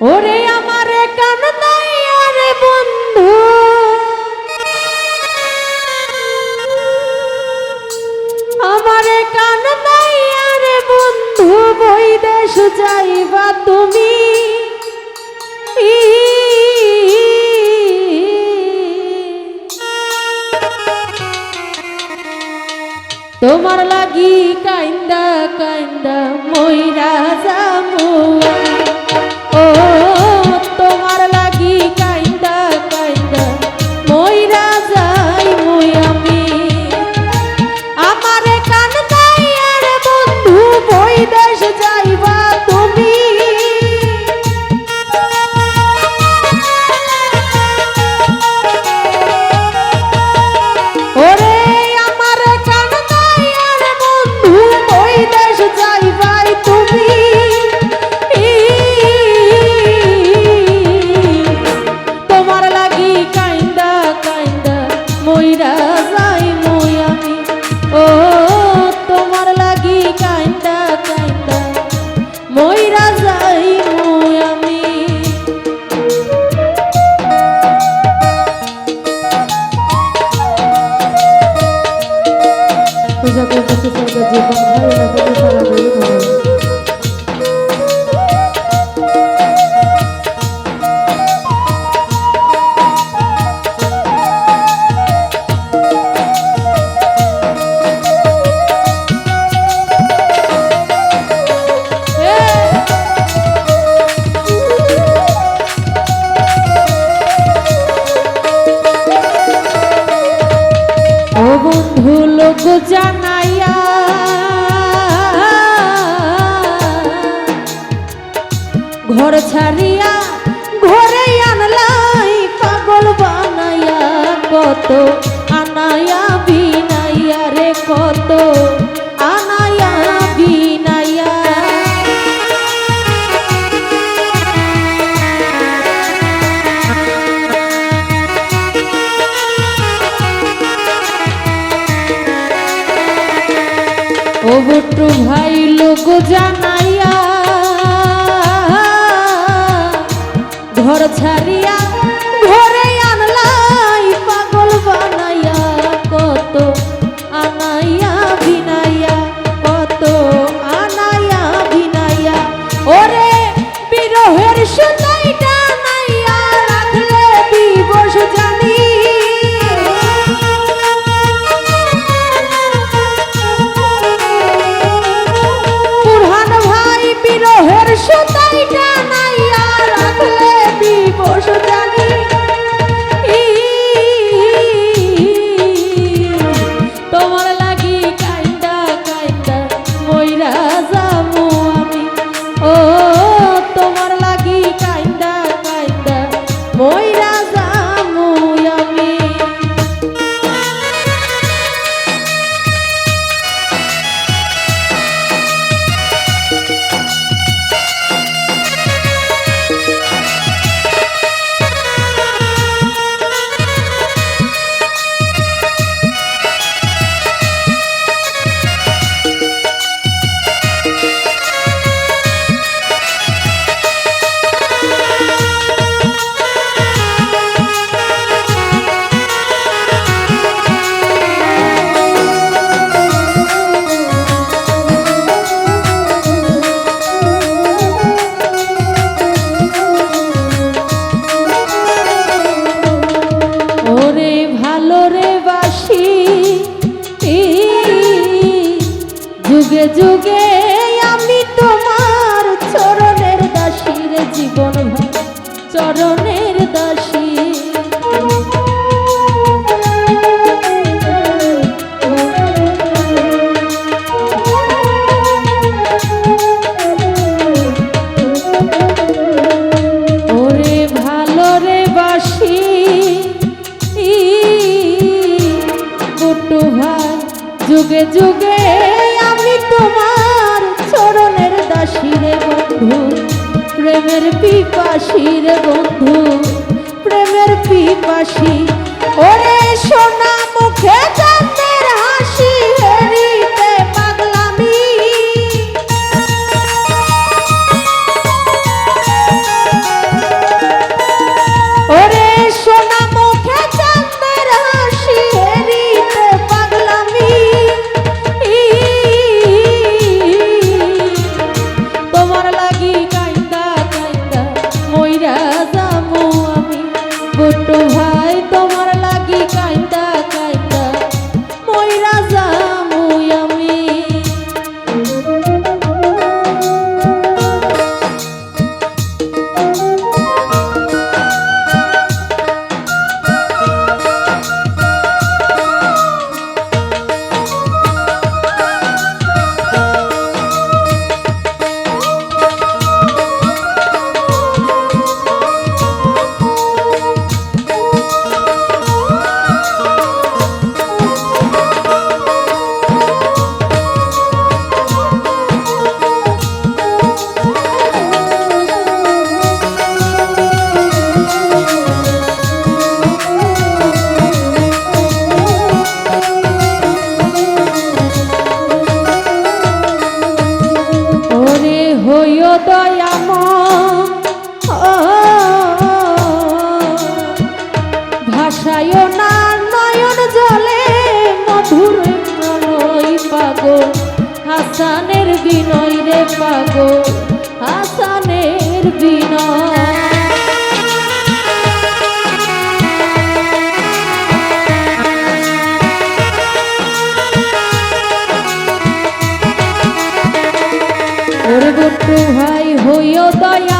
ওরে আমার কান নাই আরে বন্ধু। আমার কান নাই আরে বন্ধু বই দেশ যাইবা তুমি। তোমার লাগি কাইন্দা কাইন্দা ময়রা যাব জানা ঘর ছাড়িয়া ঘরে আনলাই পাগল বানাইয়া কত আনাইয়া যুগে যুগে প্রেমের পিপাসির বন্ধু প্রেমের পিপাশি ওরে সোনা মুখে ভাষায় না নয়ন জলে মধুর প্রণয় পাগল হাসানের বিনয় রে পাগল হাসানের বিনয়। ভাই হইও দয়াম